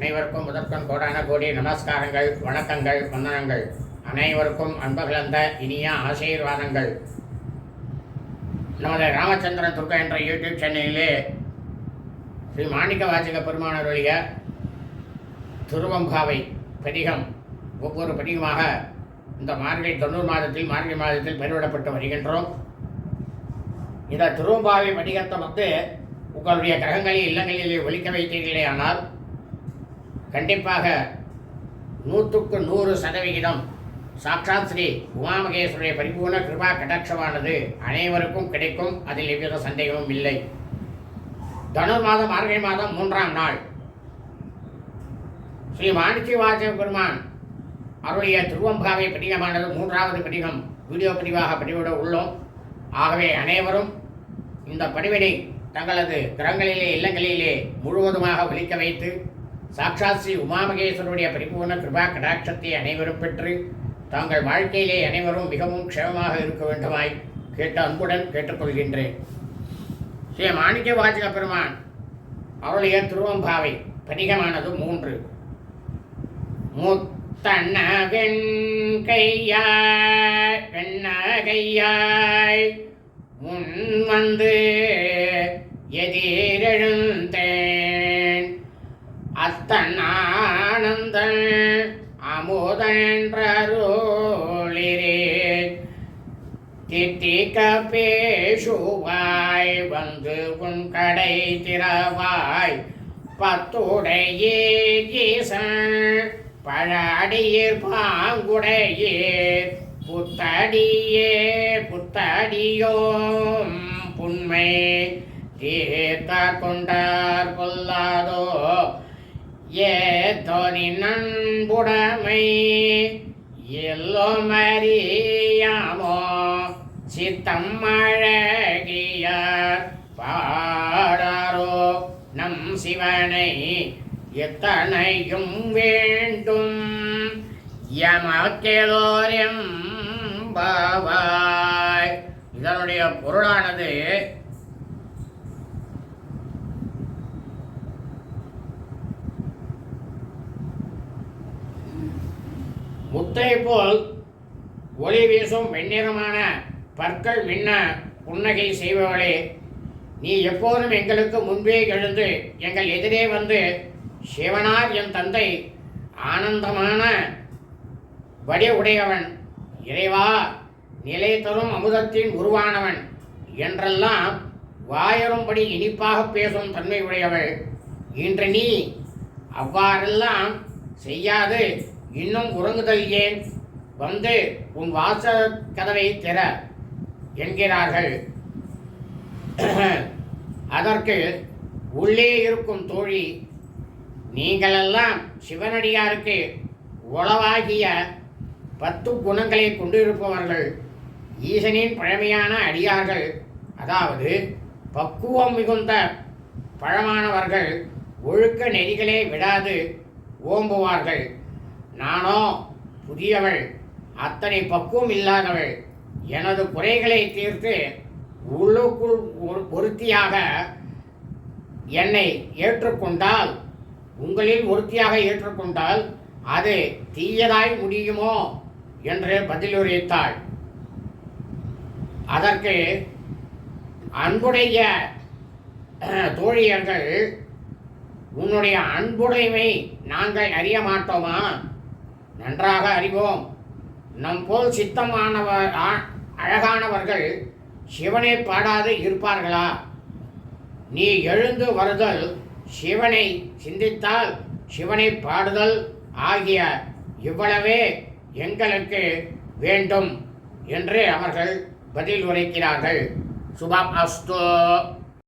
அனைவருக்கும் முதற்கண் கோடான கோடி நமஸ்காரங்கள் வணக்கங்கள் வந்தனங்கள். அனைவருக்கும் அன்பகலந்த இனிய ஆசீர்வாதங்கள். நமது ராமச்சந்திரன் துர்கா என்ற யூடியூப் சேனலிலே ஸ்ரீ மாணிக்க வாசக பெருமானருடைய திருவம்பாவை பதிகம் ஒவ்வொரு பதிகமாக இந்த மார்கழி தொண்ணூறு மாதத்தில் மார்கழி மாதத்தில் பெருவிடப்பட்டு வருகின்றோம். இந்த திருவம்பாவை வடிகத்தை வந்து உங்களுடைய கிரகங்களில் இல்லங்களிலே ஒழிக்க வைத்தீர்களே ஆனால் கண்டிப்பாக நூற்றுக்கு நூறு சதவிகிதம். சாட்சாத் ஸ்ரீ உமாமகேஸ்வருடைய பரிபூர்ண கிருபா கடாட்சமானது அனைவருக்கும் கிடைக்கும். அதில் எவ்வித சந்தேகமும் இல்லை. தனுர் மாதம் மார்கழி மாதம் மூன்றாம் நாள். ஸ்ரீ மாணிச்சி வாசக பெருமான் அவருடைய திருவம்பாவை படிகமானது மூன்றாவது படிகம் வீடியோ பதிவாக பதிவிட உள்ளோம். ஆகவே அனைவரும் இந்த படிவினை தங்களது கிரகங்களிலே இல்லங்களிலே முழுவதுமாக ஒலிக்க வைத்து சாட்சாத் ஸ்ரீ உமாமகேஸ்வருடைய பரிபூர்ண கிருபா கடாட்சத்தை அனைவரும் பெற்று தாங்கள் வாழ்க்கையிலே அனைவரும் மிகவும் க்ஷேமமாக இருக்க வேண்டுமாய் கேட்ட அன்புடன் கேட்டுக்கொள்கின்றேன். ஸ்ரீ மாணிக்க வாஜக பெருமான் அவருடைய திருவம்பாவை பதிகமானது மூன்று. முத்தண்ண வெண்கையாய் வெண்ணகையாய் முன் வந்து எதிரழு அத்தனானந்தன் அமுதன்றருளிரே. தித்திக்க பேசுவாய் வந்து உன் கடை திறவாய். பத்துடைய ஈசன் பழடியீர் பாங்குடையீர். புத்தடியே புத்தடியோம் புண்மை தீர்த்த கொண்டார் கொல்லாதோ ஏதோனி நண்புடமை எல்லோம் அறியாமோ சித்தம் அழகியார் பாடாரோ நம் சிவனை எத்தனையும் வேண்டும். யமக்கேலோரியம் பாவாய் இதனுடைய பொருளானது முத்தை போல் ஒளி வீசும் வெண்ணிறமான பற்கள் மின்ன புன்னகை செய்பவளே நீ எப்போதும் எங்களுக்கு முன்பே எழுந்து எங்கள் எதிரே வந்து சிவனார் என் தந்தை ஆனந்தமான வடி உடையவன். இறைவா நிலை தரும் அமுதத்தின் உருவானவன் என்றெல்லாம் வாயரும்படி இனிப்பாக பேசும் தன்மை உடையவள். இன்று நீ அவ்வாறெல்லாம் செய்யாது. இன்னும் உறங்குதல் ஏன்? வந்து உன் வாச கதவை திற என்கிறார்கள். அதற்கு உள்ளே இருக்கும் தோழி நீங்களெல்லாம் சிவனடியாருக்கு உளவாகிய பத்து குணங்களை கொண்டிருப்பவர்கள் ஈசனின் பழமையான அடியார்கள். அதாவது பக்குவம் மிகுந்த பழமானவர்கள் ஒழுக்க நெறிகளே விடாது ஓம்புவார்கள். நானோ புதியவள் அத்தனை பக்குவம் இல்லாதவள். எனது குறைகளை தீர்த்து உள்ளுக்குள் ஒரு- ஒருத்தியாக என்னை ஏற்றுக்கொண்டால் உங்களில் ஒருத்தியாக ஏற்றுக்கொண்டால் அது தீயதாய் முடியுமோ? என்று பதிலுரைத்தாள். அதற்கு அன்புடைய தோழியர்கள் உன்னுடைய அன்புடைமை நாங்கள் அறிய மாட்டோமா? நன்றாக அறிவோம். நம் போல் சித்தமானவர் ஆ- அழகானவர்கள் சிவனை பாடாது இருப்பார்களா? நீ எழுந்து வருதல் சிவனை சிந்தித்தால் சிவனை பாடுதல் ஆகிய இவ்வளவே எங்களுக்கு வேண்டும் என்று அவர்கள் பதில் உரைக்கிறார்கள். சுபம் அஸ்தோ.